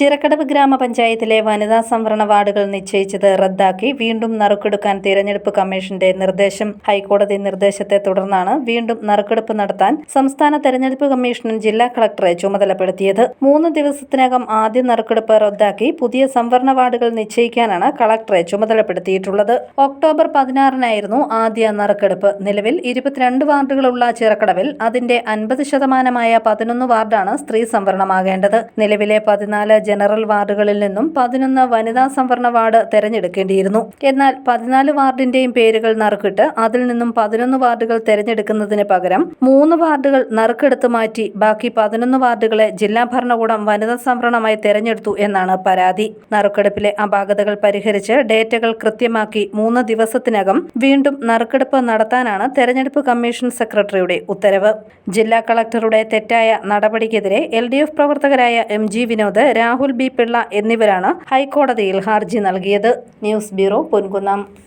ചിറക്കടവ് ഗ്രാമപഞ്ചായത്തിലെ വനിതാ സംവരണ വാർഡുകൾ നിശ്ചയിച്ചത് റദ്ദാക്കി. വീണ്ടും നറുക്കെടുക്കാൻ തിരഞ്ഞെടുപ്പ് കമ്മീഷന്റെ നിർദ്ദേശം. ഹൈക്കോടതി നിർദ്ദേശത്തെ തുടർന്നാണ് വീണ്ടും നറുക്കെടുപ്പ് നടത്താൻ സംസ്ഥാന തെരഞ്ഞെടുപ്പ് കമ്മീഷനും ജില്ലാ കളക്ടറെ ചുമതലപ്പെടുത്തിയത്. മൂന്ന് ദിവസത്തിനകം ആദ്യ നറുക്കെടുപ്പ് റദ്ദാക്കി പുതിയ സംവരണ വാർഡുകൾ നിശ്ചയിക്കാനാണ് കളക്ടറെ ചുമതലപ്പെടുത്തിയിട്ടുള്ളത്. ഒക്ടോബർ പതിനാറിനായിരുന്നു ആദ്യ നറുക്കെടുപ്പ്. നിലവിൽ ഇരുപത്തിരണ്ട് വാർഡുകളുള്ള ചിറക്കടവിൽ അതിന്റെ അൻപത് ശതമാനമായ പതിനൊന്ന് വാർഡാണ് സ്ത്രീ സംവരണമാകേണ്ടത്. നിലവിലെ പതിനാല് ജനറൽ വാർഡുകളിൽ നിന്നും പതിനൊന്ന് വനിതാ സംവരണ വാർഡ് തെരഞ്ഞെടുക്കേണ്ടിയിരുന്നു. എന്നാൽ പതിനാല് വാർഡിന്റെയും പേരുകൾ നറുക്കിട്ട് അതിൽ നിന്നും പതിനൊന്ന് വാർഡുകൾ തെരഞ്ഞെടുക്കുന്നതിന് പകരം മൂന്ന് വാർഡുകൾ നറുക്കെടുത്ത് മാറ്റി ബാക്കി പതിനൊന്ന് വാർഡുകളെ ജില്ലാ ഭരണകൂടം വനിതാ സംവരണമായി തെരഞ്ഞെടുത്തു എന്നാണ് പരാതി. നറുക്കെടുപ്പിലെ അപാകതകൾ പരിഹരിച്ച് ഡേറ്റകൾ കൃത്യമാക്കി മൂന്ന് ദിവസത്തിനകം വീണ്ടും നറുക്കെടുപ്പ് നടത്താനാണ് തെരഞ്ഞെടുപ്പ് കമ്മീഷൻ സെക്രട്ടറിയുടെ ഉത്തരവ്. ജില്ലാ കളക്ടറുടെ തെറ്റായ നടപടിക്കെതിരെ എൽ പ്രവർത്തകരായ M G Vinod Rahul B Pillai എന്നിവരാണ് ഹൈക്കോടതിയിൽ ഹർജി നൽകിയത്. News bureau Ponkunnam.